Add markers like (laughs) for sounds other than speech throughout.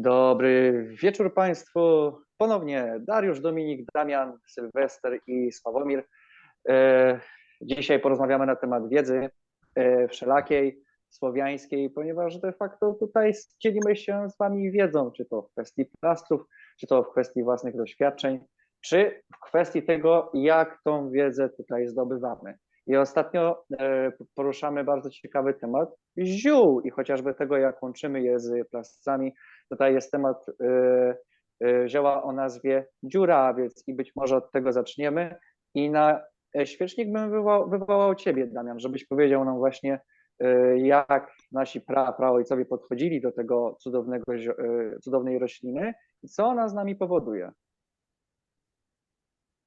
Dobry wieczór Państwu. Ponownie Dariusz, Dominik, Damian, Sylwester i Sławomir. E, Dzisiaj porozmawiamy na temat wiedzy e, wszelakiej, słowiańskiej, ponieważ de facto tutaj dzielimy się z Wami wiedzą, czy to w kwestii plastrów, czy to w kwestii własnych doświadczeń, czy w kwestii tego, jak tą wiedzę tutaj zdobywamy. I ostatnio e, poruszamy bardzo ciekawy temat ziół i chociażby tego, jak łączymy je z plastrami. Tutaj jest temat e, e, zioła o nazwie dziurawiec i być może od tego zaczniemy. I na świecznik bym wywołał, wywołał Ciebie, Damian, żebyś powiedział nam właśnie, jak nasi pra, praojcowie podchodzili do tego cudownego, cudownej rośliny i co ona z nami powoduje.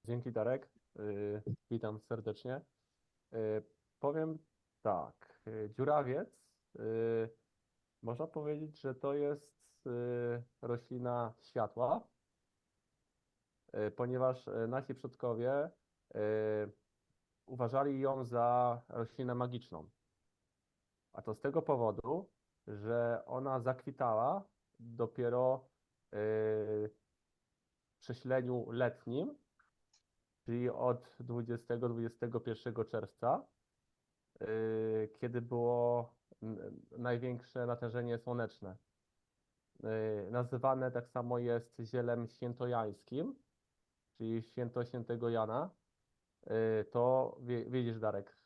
Dzięki Darek, Y, witam serdecznie. Y, Powiem tak, y, dziurawiec, y, można powiedzieć, że to jest y, roślina światła, ponieważ nasi przodkowie uważali ją za roślinę magiczną. A to z tego powodu, że ona zakwitała dopiero w przesileniu letnim, czyli od 20-21 czerwca, kiedy było największe natężenie słoneczne. Y, Nazywane tak samo jest zielem świętojańskim, czyli święto świętego Jana. Y, To wiedzisz, Darek,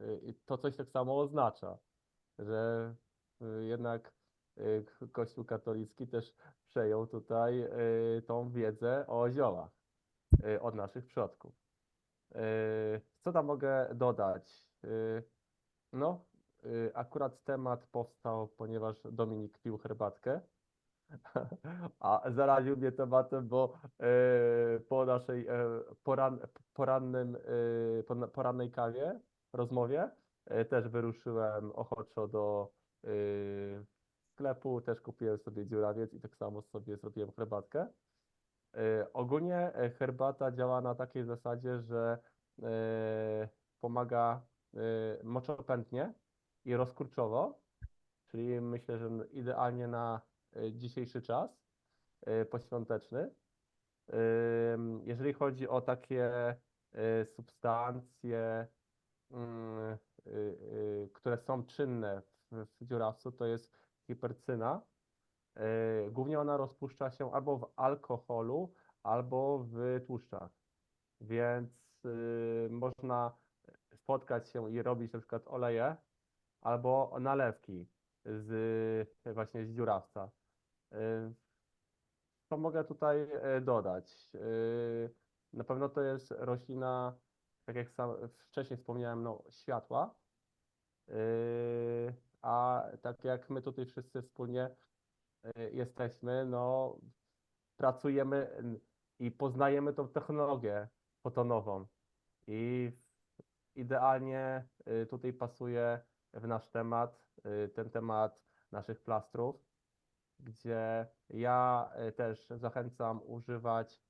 y, to coś tak samo oznacza, że y, jednak y, Kościół katolicki też przejął tutaj y, tą wiedzę o ziołach y, od naszych przodków. Y, Co tam mogę dodać? Y, No, y, akurat temat powstał, ponieważ Dominik pił herbatkę, (laughs) a zaraził mnie tematem, bo y, po naszej e, poran, porannym, po- porannej kawie, rozmowie, też wyruszyłem ochoczo do sklepu, też kupiłem sobie dziurawiec i tak samo sobie zrobiłem herbatkę. Ogólnie e, herbata działa na takiej zasadzie, że pomaga moczopętnie i rozkurczowo, czyli myślę, że idealnie na y, dzisiejszy czas y, poświąteczny. Jeżeli chodzi o takie y, substancje, mm, y, y, które są czynne w, dziurawcu, to jest hipercyna. Y, Głównie ona rozpuszcza się albo w alkoholu, albo w tłuszczach. Więc y, można spotkać się i robić na przykład oleje albo nalewki z właśnie z dziurawca. Y, Co mogę tutaj e, dodać? Y, Na pewno to jest roślina, tak jak sam wcześniej wspomniałem, no, światła. Y, A tak jak my tutaj wszyscy wspólnie jesteśmy, no, pracujemy i poznajemy tą technologię fotonową. I idealnie y, tutaj pasuje w nasz temat, y, ten temat naszych plastrów, gdzie ja y, też zachęcam używać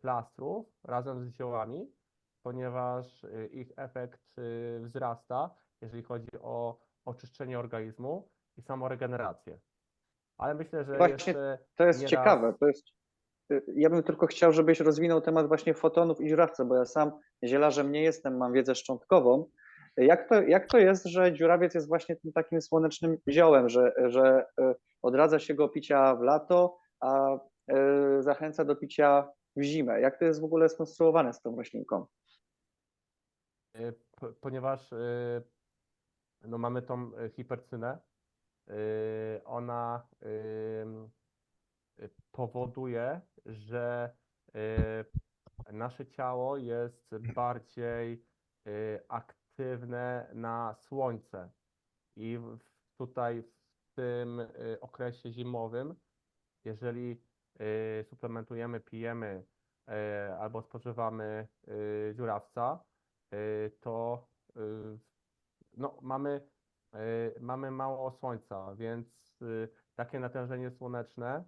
plastrów razem z ziołami, ponieważ ich efekt wzrasta, jeżeli chodzi o oczyszczenie organizmu i samoregenerację. Ale myślę, że Właśnie jeszcze To jest ciekawe. To jest, ja bym tylko chciał, żebyś rozwinął temat właśnie fotonów i dziurawca, bo ja sam zielarzem nie jestem, mam wiedzę szczątkową. Jak to, jak to jest, że dziurawiec jest właśnie tym takim słonecznym ziołem, że, że y, odradza się go picia w lato, a y, zachęca do picia w zimę? Jak to jest w ogóle skonstruowane z tą roślinką? P- ponieważ no mamy tą hipercynę, ona powoduje, że y, nasze ciało jest bardziej y, aktywne na słońce. I tutaj w tym y, okresie zimowym, jeżeli suplementujemy, pijemy albo spożywamy dziurawca, to no, mamy, mamy mało słońca, więc takie natężenie słoneczne,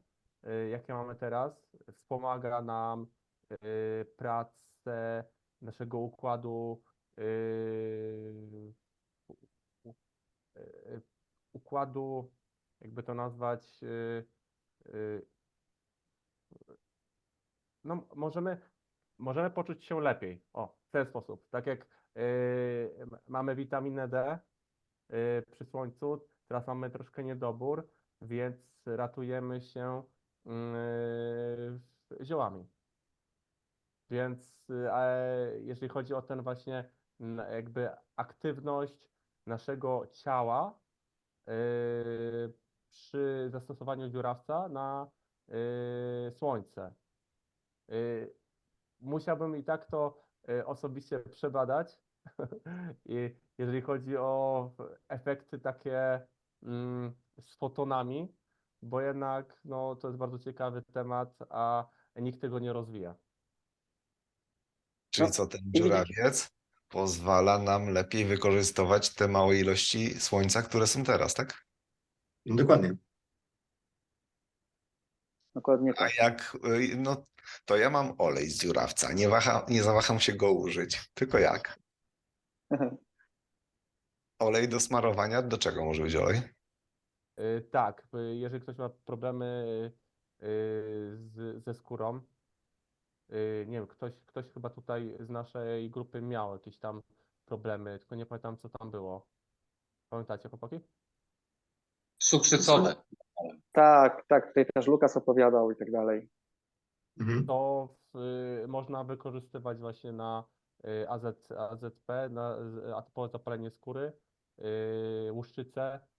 jakie mamy teraz, wspomaga nam y, pracę naszego układu y, y, układu, jakby to nazwać, y, y, no możemy, możemy poczuć się lepiej. O, w ten sposób. Tak jak y, mamy witaminę D y, przy słońcu, teraz mamy troszkę niedobór, więc ratujemy się y, ziołami. Więc y, e, jeżeli chodzi o ten właśnie jakby aktywność naszego ciała y, przy zastosowaniu dziurawca na słońce. Musiałbym i tak to osobiście przebadać. (laughs) I jeżeli chodzi o efekty takie mm, z fotonami, bo jednak no, to jest bardzo ciekawy temat, a nikt tego nie rozwija. Czyli co, ten dziurawiec pozwala nam lepiej wykorzystywać te małe ilości słońca, które są teraz, tak? Dokładnie. Dokładnie A tak. jak, y, no to ja mam olej z dziurawca, nie, waha, nie zawaham się go użyć, tylko jak? (laughs) Olej do smarowania, do czego może być olej? Y, Tak, y, jeżeli ktoś ma problemy y, z, ze skórą, y, nie wiem, ktoś, ktoś chyba tutaj z naszej grupy miał jakieś tam problemy, tylko nie pamiętam co tam było. Pamiętacie, chłopaki? Cukrzycowe. Tak, tak, tutaj też Lukas opowiadał i tak dalej. Mhm. To y, można wykorzystywać właśnie na y, AZ, AZP, na atopowe zapalenie skóry, y, łuszczycę, y, y,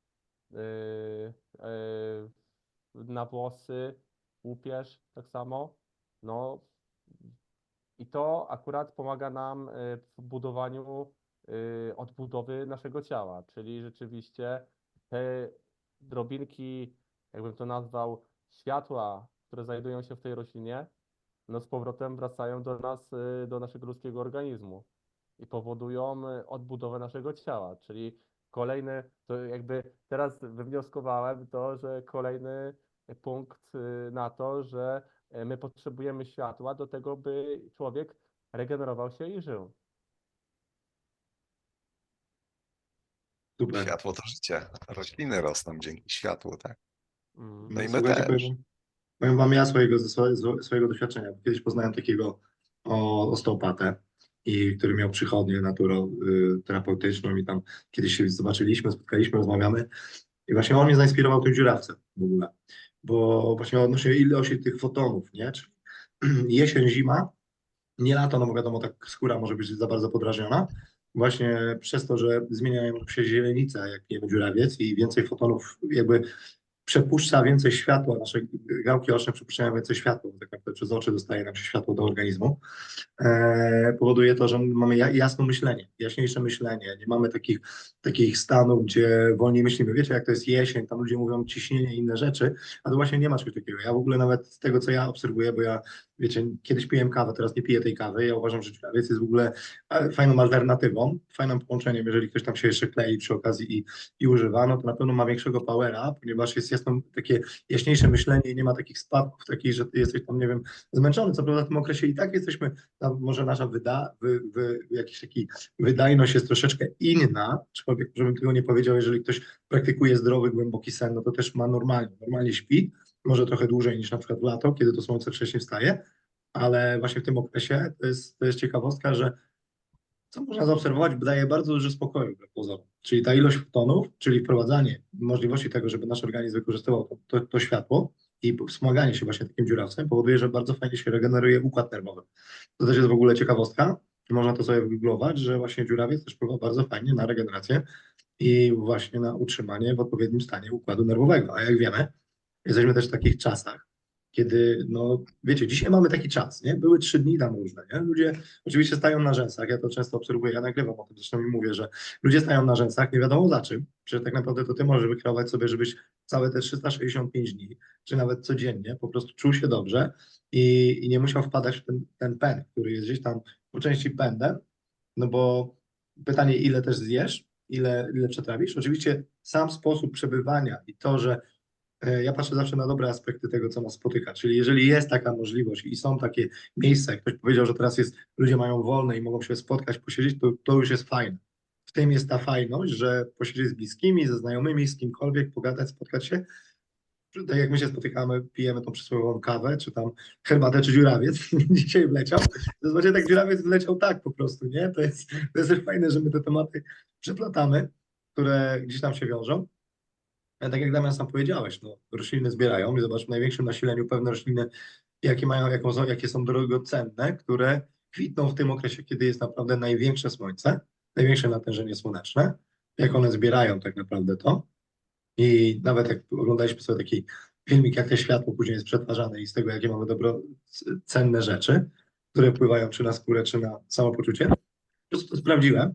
na włosy, łupież tak samo. No i to akurat pomaga nam y, w budowaniu y, odbudowy naszego ciała, czyli rzeczywiście te drobinki, jakbym to nazwał, światła, które znajdują się w tej roślinie, no z powrotem wracają do nas, y, do naszego ludzkiego organizmu i powodują y, odbudowę naszego ciała, czyli kolejny, to jakby teraz wywnioskowałem to, że kolejny punkt y, na to, że y, my potrzebujemy światła do tego, by człowiek regenerował się i żył. Super. Światło to życie. Rośliny rosną dzięki światłu, tak? Mm. No i my Słuchajcie, też. powiem, powiem wam ja swojego, swojego doświadczenia. Kiedyś poznałem takiego o, osteopatę, i który miał przychodnię naturo y, i tam kiedyś się zobaczyliśmy, spotkaliśmy, rozmawiamy. I właśnie on mnie zainspirował tym dziurawcem w ogóle, bo właśnie odnośnie ilości tych fotonów, nie? Czyli (clears throat) jesień, zima, nie lato, no bo wiadomo, tak skóra może być za bardzo podrażniona, właśnie przez to, że zmieniają się źrenice, jak pijemy dziurawiec i więcej fotonów jakby przepuszcza więcej światła, nasze gałki oczne przepuszczają więcej światła, tak przez oczy dostaje nam się światło do organizmu, e, powoduje to, że mamy ja- jasne myślenie, jaśniejsze myślenie, nie mamy takich, takich stanów, gdzie wolniej myślimy. Wiecie, jak to jest jesień, tam ludzie mówią ciśnienie i inne rzeczy, a to właśnie nie ma czegoś takiego. Ja w ogóle nawet z tego, co ja obserwuję, bo ja, wiecie, kiedyś piłem kawę, teraz nie piję tej kawy, ja uważam, że dziurawiec jest w ogóle e, fajną alternatywą, fajnym połączeniem, jeżeli ktoś tam się jeszcze klei przy okazji i, i używa, no to na pewno ma większego powera, ponieważ jest jasno, takie jaśniejsze myślenie i nie ma takich spadków, takich, że jesteś tam, nie wiem, zmęczony. Co prawda w tym okresie i tak jesteśmy, może nasza wyda, wy, wy, jakiś taki wydajność jest troszeczkę inna, człowiek, żebym tego nie powiedział, jeżeli ktoś praktykuje zdrowy, głęboki sen, no to też ma normalnie, normalnie śpi, może trochę dłużej niż na przykład w lato, kiedy to słońce wcześniej wstaje, ale właśnie w tym okresie to jest, to jest ciekawostka, że co można zaobserwować, daje bardzo duży spokoju pozorom. Czyli ta ilość fotonów, czyli wprowadzanie możliwości tego, żeby nasz organizm wykorzystywał to, to, to światło i wspomaganie się właśnie takim dziurawcem powoduje, że bardzo fajnie się regeneruje układ nerwowy. To też jest w ogóle ciekawostka, można to sobie wygooglować, że właśnie dziurawiec też wpływa bardzo fajnie na regenerację i właśnie na utrzymanie w odpowiednim stanie układu nerwowego. A jak wiemy, jesteśmy też w takich czasach, kiedy, no wiecie, dzisiaj mamy taki czas, nie? Były trzy dni tam różne, nie? Ludzie oczywiście stają na rzęsach, ja to często obserwuję, ja nagrywam o tym, zresztą mi mówię, że ludzie stają na rzęsach, nie wiadomo za czym, że tak naprawdę to ty możesz wykreować sobie, żebyś całe te 365 dni, czy nawet codziennie po prostu czuł się dobrze i, i nie musiał wpadać w ten, ten pęd, który jest gdzieś tam po części pędem, no bo pytanie, ile też zjesz, ile, ile przetrawisz. Oczywiście sam sposób przebywania i to, że e, ja patrzę zawsze na dobre aspekty tego, co nas spotyka, czyli jeżeli jest taka możliwość i są takie miejsca, jak ktoś powiedział, że teraz jest, ludzie mają wolne i mogą się spotkać, posiedzieć, to, to już jest fajne. W tym jest ta fajność, że posiedzieć z bliskimi, ze znajomymi, z kimkolwiek, pogadać, spotkać się, tak jak my się spotykamy, pijemy tą przysłowiową kawę, czy tam herbatę, czy dziurawiec, (laughs) dzisiaj wleciał, znaczy tak dziurawiec wleciał tak po prostu, nie? To jest, to jest fajne, że my te tematy przeplatamy, które gdzieś tam się wiążą. Ale tak jak Damian sam powiedziałeś, no, rośliny zbierają i zobacz, w największym nasileniu pewne rośliny, jakie mają, jaką, jakie są drogocenne, które kwitną w tym okresie, kiedy jest naprawdę największe słońce, największe natężenie słoneczne, jak one zbierają tak naprawdę to. I nawet jak oglądaliśmy sobie taki filmik, jak to światło później jest przetwarzane i z tego, jakie mamy dobro, cenne rzeczy, które wpływają czy na skórę, czy na samopoczucie, sprawdziłem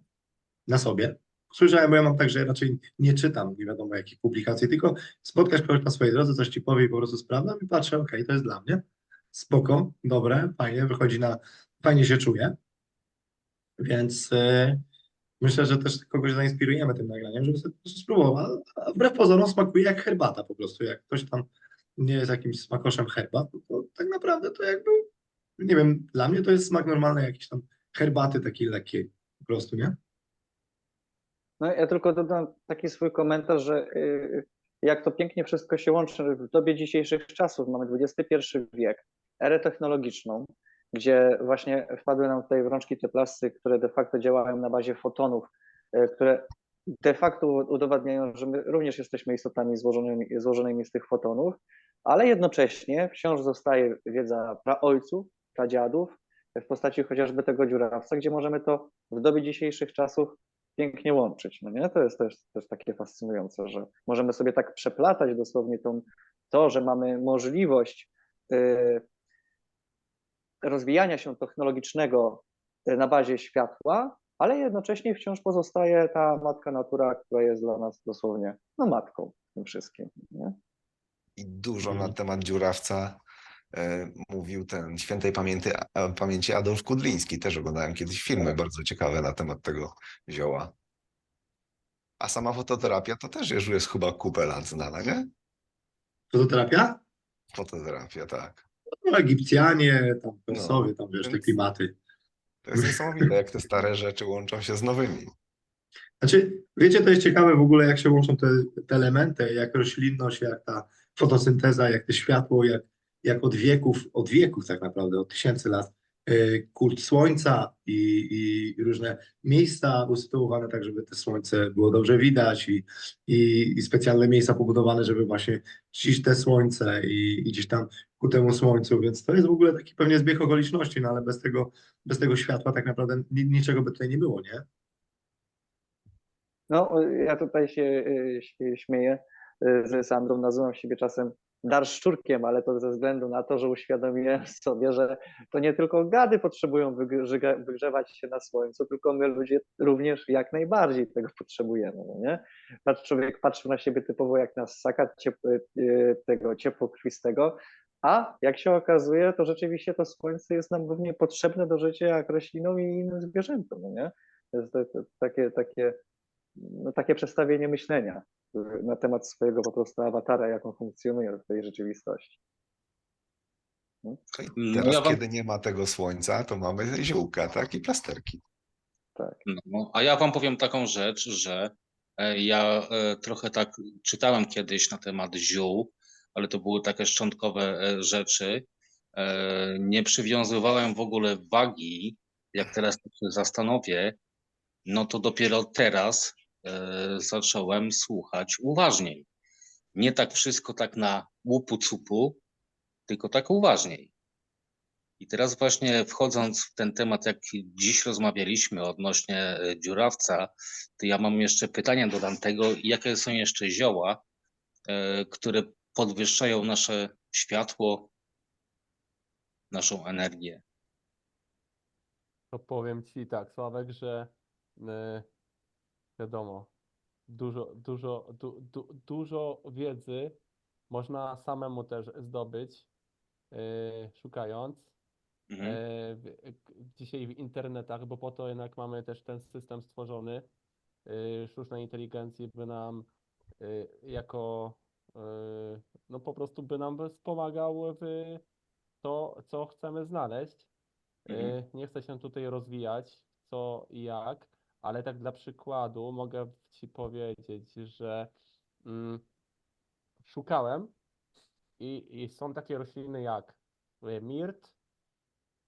na sobie. Słyszałem, bo ja mam tak, że raczej nie czytam nie wiadomo jakich publikacji, tylko spotkasz kogoś na swojej drodze, coś ci powie i po prostu sprawdzam i patrzę, okej, to jest dla mnie. Spoko, dobre, fajnie, wychodzi na, fajnie się czuję. Więc e, myślę, że też kogoś zainspirujemy tym nagraniem, żeby sobie spróbował. A wbrew pozorom smakuje jak herbata po prostu. Jak ktoś tam nie jest jakimś smakoszem herbat, to, to tak naprawdę to jakby, nie wiem, dla mnie to jest smak normalny jakiejś tam herbaty takiej lekkiej po prostu, nie? No ja tylko dodam taki swój komentarz, że y, jak to pięknie wszystko się łączy w dobie dzisiejszych czasów. Mamy XXI wiek, erę technologiczną, gdzie właśnie wpadły nam tutaj w rączki te plasty, które de facto działają na bazie fotonów, y, które de facto udowadniają, że my również jesteśmy istotami złożonymi, złożonymi z tych fotonów, ale jednocześnie wciąż zostaje wiedza praojców, pradziadów, w postaci chociażby tego dziurawca, gdzie możemy to w dobie dzisiejszych czasów pięknie łączyć. No nie? To jest też, też takie fascynujące, że możemy sobie tak przeplatać dosłownie tą, to, że mamy możliwość y, rozwijania się technologicznego y, na bazie światła, ale jednocześnie wciąż pozostaje ta matka natura, która jest dla nas dosłownie no, matką w tym wszystkim. Nie? I dużo na Mhm. temat dziurawca e, mówił ten świętej pamięci, a, pamięci Adolf Kudliński. Też oglądałem kiedyś filmy bardzo ciekawe na temat tego zioła. A sama fototerapia to też już jest chyba kupę lat znana, nie? Fototerapia? Fototerapia, tak. No, Egipcjanie, tam Persowie, tam wiesz, te klimaty. To jest niesamowite, jak te stare rzeczy łączą się z nowymi. Znaczy, wiecie, to jest ciekawe w ogóle, jak się łączą te, te elementy, jak roślinność, jak ta fotosynteza, jak to światło, jak, jak od wieków, od wieków tak naprawdę, od tysięcy lat, kult słońca i, i różne miejsca usytuowane tak, żeby to słońce było dobrze widać i, i, i specjalne miejsca pobudowane, żeby właśnie czcić te słońce i, i gdzieś tam ku temu słońcu, więc to jest w ogóle taki pewnie zbieg okoliczności, no ale bez tego, bez tego światła tak naprawdę ni- niczego by tutaj nie było, nie? No, ja tutaj się, y, się śmieję y, z Sandrą, nazywam siebie czasem dar szczurkiem, ale to ze względu na to, że uświadomiłem (laughs) sobie, że to nie tylko gady potrzebują wygrze- wygrzewać się na słońcu, tylko my ludzie również jak najbardziej tego potrzebujemy, no nie? Człowiek patrzy na siebie typowo jak na ssaka ciep- y, tego ciepłokrwistego, a jak się okazuje, to rzeczywiście to słońce jest nam równie potrzebne do życia jak roślinom i innym zwierzętom, no nie? To jest to, to, takie, takie no, takie przestawienie myślenia y, na temat swojego po prostu awatara, jak on funkcjonuje w tej rzeczywistości. No i No Teraz, ja wam- kiedy nie ma tego słońca, to mamy ziółka, tak? I plasterki. Tak. No, a ja wam powiem taką rzecz, że e, ja e, trochę tak czytałem kiedyś na temat ziół, ale to były takie szczątkowe e, rzeczy. Nie przywiązywałem w ogóle wagi, jak teraz się zastanowię, no to dopiero teraz zacząłem słuchać uważniej. Nie tak wszystko tak na łupu cupu, tylko tak uważniej. I teraz właśnie wchodząc w ten temat, jak dziś rozmawialiśmy odnośnie e, dziurawca, to ja mam jeszcze pytanie do Dantego, jakie są jeszcze zioła, e, które podwyższają nasze światło, naszą energię. To powiem ci tak, Sławek, że wiadomo, dużo, dużo, du, du, dużo wiedzy można samemu też zdobyć, y, szukając. Mhm. w, k- dzisiaj w internetach, bo po to jednak mamy też ten system stworzony y, sztucznej inteligencji, by nam y, jako y, no po prostu by nam wspomagał w to, co chcemy znaleźć. Mhm. Y, Nie chcę się tutaj rozwijać, co i jak, ale tak dla przykładu mogę Ci powiedzieć, że mm, szukałem i, i są takie rośliny jak y, mirt,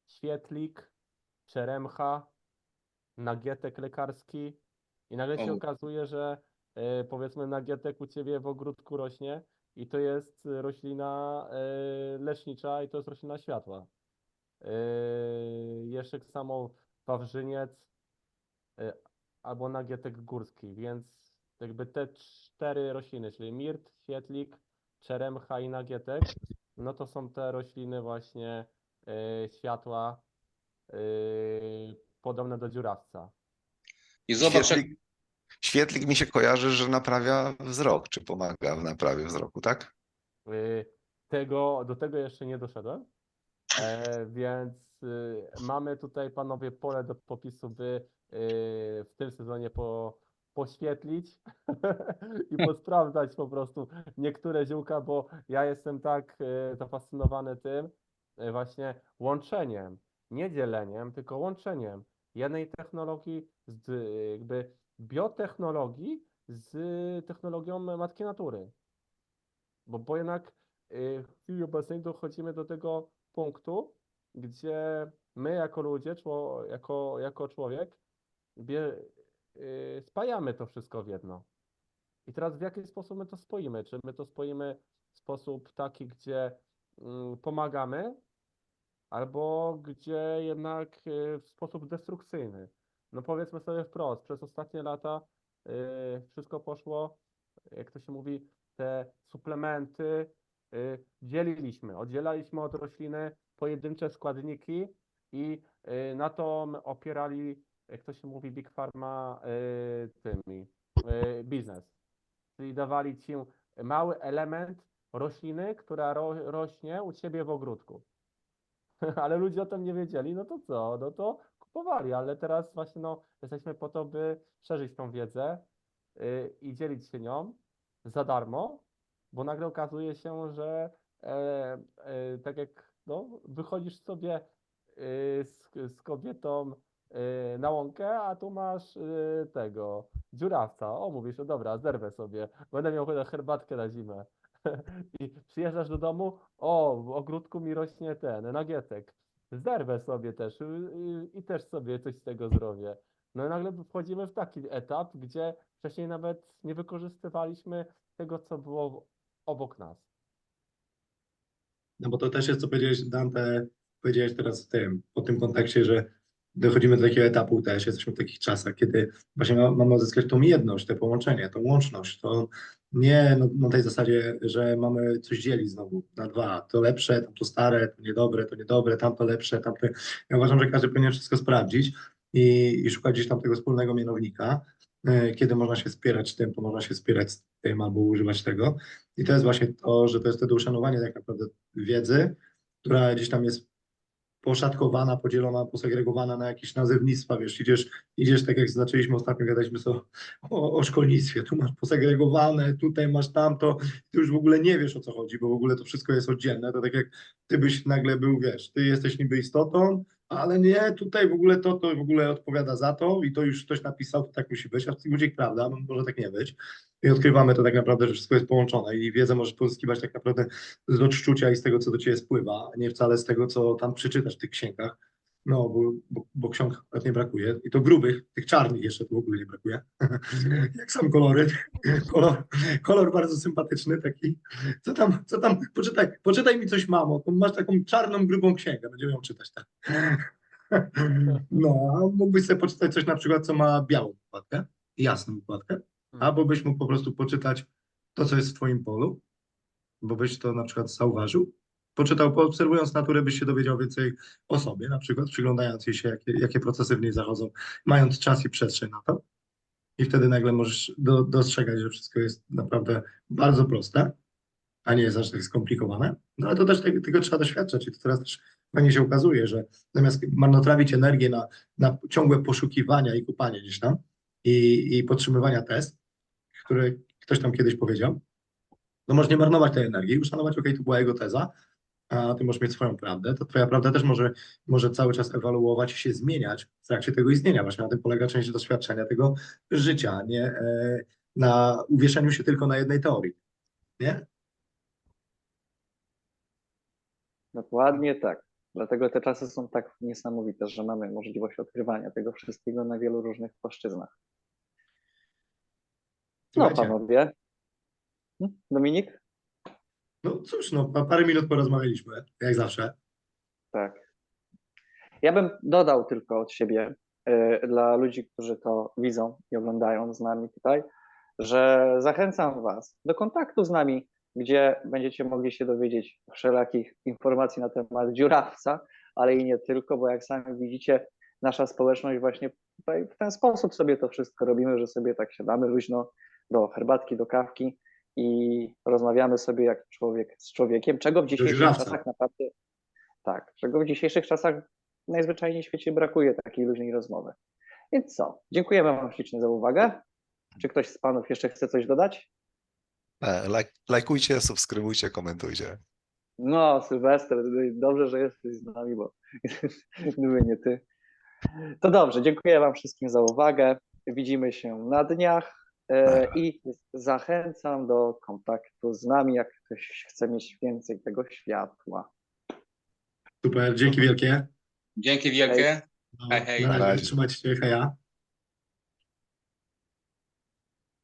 świetlik, czeremcha, nagietek lekarski i nagle się O. okazuje, że y, powiedzmy nagietek u ciebie w ogródku rośnie i to jest roślina y, lecznicza i to jest roślina światła. Yy, jeszcze samo wawrzyniec albo nagietek górski, więc jakby te cztery rośliny, czyli mirt, świetlik, czeremcha i nagietek, no to są te rośliny właśnie yy, światła yy, podobne do dziurawca. I zobacz, jak, Świetlik, świetlik mi się kojarzy, że naprawia wzrok, czy pomaga w naprawie wzroku, tak? Yy, Tego, do tego jeszcze nie doszedłem, e, więc y, mamy tutaj panowie pole do popisu, by y, w tym sezonie po, poświetlić (laughs) i posprawdzać po prostu niektóre ziółka, bo ja jestem tak y, zafascynowany tym y, właśnie łączeniem, nie dzieleniem, tylko łączeniem jednej technologii z y, jakby biotechnologii z technologią matki natury. Bo, bo jednak y, w chwili obecnej dochodzimy do tego punktu, gdzie my jako ludzie, jako, jako człowiek, bie, y, spajamy to wszystko w jedno. I teraz w jaki sposób my to spoimy? Czy my to spoimy w sposób taki, gdzie mm, pomagamy, albo gdzie jednak y, w sposób destrukcyjny? No powiedzmy sobie wprost, przez ostatnie lata y, wszystko poszło, jak to się mówi, te suplementy y, dzieliliśmy, oddzielaliśmy od rośliny pojedyncze składniki i y, na to opierali, jak to się mówi, Big Pharma y, tymi, y, biznes. Czyli dawali ci mały element rośliny, która ro, rośnie u ciebie w ogródku. (laughs) Ale ludzie o tym nie wiedzieli, no to co? No to kupowali, ale teraz właśnie no, jesteśmy po to, by szerzyć tą wiedzę y, i dzielić się nią za darmo, bo nagle okazuje się, że tak jak no, wychodzisz sobie z, z kobietą na łąkę, a tu masz e, tego dziurawca. O, mówisz, no dobra, zerwę sobie, będę miał chyba herbatkę na zimę. (laughs) I przyjeżdżasz do domu, o, w ogródku mi rośnie ten nagietek. Zerwę sobie też i, i, też sobie coś z tego zrobię. No i nagle wchodzimy w taki etap, gdzie wcześniej nawet nie wykorzystywaliśmy tego, co było obok nas. No bo to też jest, co powiedziałeś, Dante, powiedziałeś teraz w tym, po tym kontekście, że dochodzimy do takiego etapu też, jesteśmy w takich czasach, kiedy właśnie ma- mamy uzyskać tą jedność, te połączenie, tą łączność, to nie na, na tej zasadzie, że mamy coś dzielić znowu na dwa, to lepsze, tamto stare, to niedobre, to niedobre, tamto lepsze, tamto... Ja uważam, że każdy powinien wszystko sprawdzić i, i szukać gdzieś tam tego wspólnego mianownika, e, kiedy można się wspierać tym, to można się wspierać z tym albo używać tego. I to jest właśnie to, że to jest wtedy uszanowanie tak naprawdę wiedzy, która gdzieś tam jest poszatkowana, podzielona, posegregowana na jakieś nazewnictwa, wiesz, idziesz, idziesz tak jak zaczęliśmy ostatnio gadaliśmy o, o szkolnictwie, tu masz posegregowane, tutaj masz tamto, ty już w ogóle nie wiesz o co chodzi, bo w ogóle to wszystko jest oddzielne, to tak jak ty byś nagle był, wiesz, ty jesteś niby istotą, ale nie, tutaj w ogóle to, to w ogóle odpowiada za to i to już ktoś napisał, to tak musi być, a w tym ludzi prawda, no, może tak nie być. I odkrywamy to tak naprawdę, że wszystko jest połączone i wiedzę możesz pozyskiwać tak naprawdę z odczucia i z tego, co do ciebie spływa, nie wcale z tego, co tam przeczytasz w tych księgach. No, bo, bo, bo ksiąg nie brakuje. I to grubych, tych czarnych jeszcze tu w ogóle nie brakuje. (laughs) Jak sam kolory. Kolor, kolor bardzo sympatyczny taki. Co tam, co tam, poczytaj, poczytaj mi coś, mamo. Masz taką czarną, grubą księgę, będziemy ją czytać, tak. (laughs) No, a mógłbyś sobie poczytać coś na przykład, co ma białą układkę, jasną układkę, albo byś mógł po prostu poczytać to, co jest w twoim polu, bo byś to na przykład zauważył. Poczytał, poobserwując naturę, byś się dowiedział więcej o sobie, na przykład przyglądając jej się, jakie, jakie procesy w niej zachodzą, mając czas i przestrzeń na to. I wtedy nagle możesz do, dostrzegać, że wszystko jest naprawdę bardzo proste, a nie jest aż tak skomplikowane. No ale to też tego, tego trzeba doświadczać i to teraz też fajnie się okazuje, że zamiast marnotrawić energię na, na ciągłe poszukiwania i kopanie gdzieś tam i, i podtrzymywania test, które ktoś tam kiedyś powiedział, no możesz nie marnować tej energii, uszanować, okej, to była jego teza, a ty możesz mieć swoją prawdę, to twoja prawda też może, może cały czas ewoluować i się zmieniać w trakcie tego istnienia. Właśnie na tym polega część doświadczenia tego życia, nie e, na uwieszeniu się tylko na jednej teorii, nie? Dokładnie tak. Dlatego te czasy są tak niesamowite, że mamy możliwość odkrywania tego wszystkiego na wielu różnych płaszczyznach. No, Słuchajcie, panowie. Hmm? Dominik? No cóż, no pa- parę minut porozmawialiśmy, jak zawsze. Tak. Ja bym dodał tylko od siebie y, dla ludzi, którzy to widzą i oglądają z nami tutaj, że zachęcam Was do kontaktu z nami, gdzie będziecie mogli się dowiedzieć wszelakich informacji na temat dziurawca, ale i nie tylko, bo jak sami widzicie, nasza społeczność właśnie tutaj w ten sposób sobie to wszystko robimy, że sobie tak siadamy luźno do herbatki, do kawki i rozmawiamy sobie jak człowiek z człowiekiem, czego w dzisiejszych czasach naprawdę tak, czego w dzisiejszych czasach najzwyczajniej w świecie brakuje takiej luźnej rozmowy. Więc co? Dziękujemy Wam ślicznie za uwagę. Czy ktoś z Panów jeszcze chce coś dodać? E, Lajk, lajkujcie, subskrybujcie, komentujcie. No, Sylwester, dobrze, że jesteś z nami, bo (laughs) gdyby nie ty. To dobrze, dziękuję Wam wszystkim za uwagę. Widzimy się na dniach i zachęcam do kontaktu z nami, jak ktoś chce mieć więcej tego światła. Super, dzięki wielkie. Dzięki wielkie. No, Hej, hej. Na razie. trzymajcie się, heja.